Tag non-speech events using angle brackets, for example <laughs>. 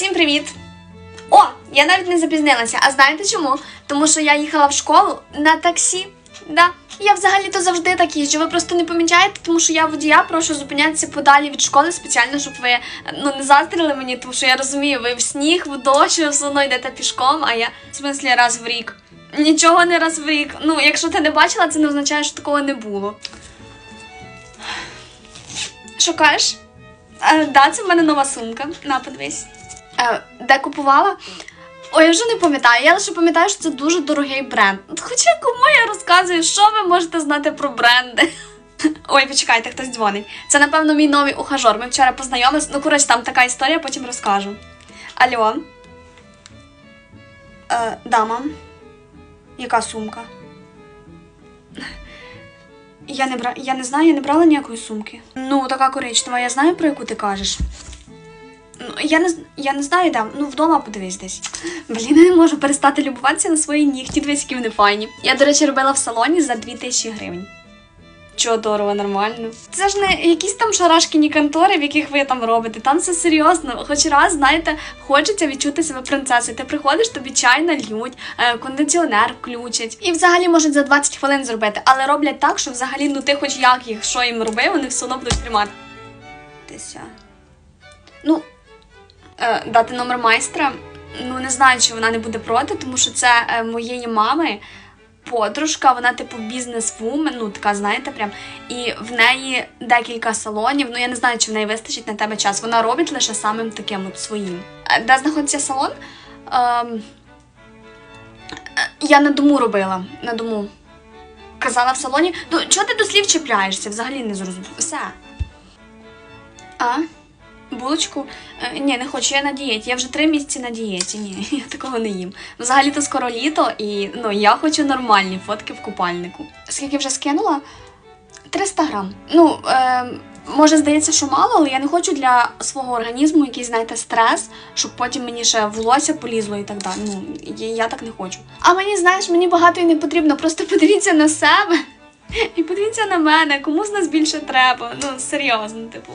Всім привіт! О, я навіть не запізнилася. А знаєте чому? Тому що я їхала в школу на таксі. Да. Я взагалі-то завжди так їжджу. Ви просто не помічаєте, тому що я водія прошу зупинятися подалі від школи спеціально, щоб ви ну не заздрили мені, тому що я розумію, ви в сніг, в дощ, все одно йдете пішком, а я в смислі раз в рік. Нічого не раз в рік. Ну, якщо ти не бачила, це не означає, що такого не було. Шукаєш? Е, да, це в мене нова сумка. На, подивись. Е, де купувала? Ой, я вже не пам'ятаю. Я лише пам'ятаю, що це дуже дорогий бренд. Хоча кому я розказую, що ви можете знати про бренди? <laughs> Ой, почекайте, хтось дзвонить. Це, напевно, мій новий ухажор. Ми вчора познайомились. Ну, коротше, там така історія, потім розкажу. Алло. Е, да. Яка сумка? Я не бра... я не знаю, я не брала ніякої сумки. Ну, така коричнева, я знаю, про яку ти кажеш. Ну, я не, я не знаю, де. Ну, вдома подивись десь. Блін, я не можу перестати любуватися на свої нігті, дивись, які вони файні. Я, до речі, робила в салоні за 2000 гривень. Чого дорого, нормально. Це ж не якісь там шарашкіні контори, в яких ви там робите. Там все серйозно. Хоч раз, знаєте, хочеться відчути себе принцесою. Ти приходиш, тобі чай нальють, е, кондиціонер включать. І взагалі можуть за 20 хвилин зробити, але роблять так, що взагалі, ну ти хоч як їх, що їм роби, вони все одно будуть тримати. Тися. Ну, дати номер майстра. Ну, не знаю, чи вона не буде проти, тому що це е, моєї мами подружка, вона типу бізнес-вумен, ну така, знаєте, прям. І в неї декілька салонів. Ну я не знаю, чи в неї вистачить на тебе час. Вона робить лише самим таким от своїм. Е, Де знаходиться салон? Ем, е, я на дому робила. На дому. Казала в салоні. Ну, чого ти до слів чіпляєшся? Взагалі не зрозумів. Все. А? Булочку? Е, ні, не хочу, я на дієті. Я вже три місяці на дієті. Ні, <laughs> я такого не їм. Взагалі то скоро літо, і ну я хочу нормальні фотки в купальнику. Скільки вже скинула? 300 грам. Ну, е, може, здається, що мало, але я не хочу для свого організму якийсь, знаєте, стрес, щоб потім мені ще волосся полізло і так далі. Ну, я так не хочу. А мені, знаєш, мені багато і не потрібно. Просто подивіться на себе <laughs> і подивіться на мене, кому з нас більше треба. Ну, серйозно, типу.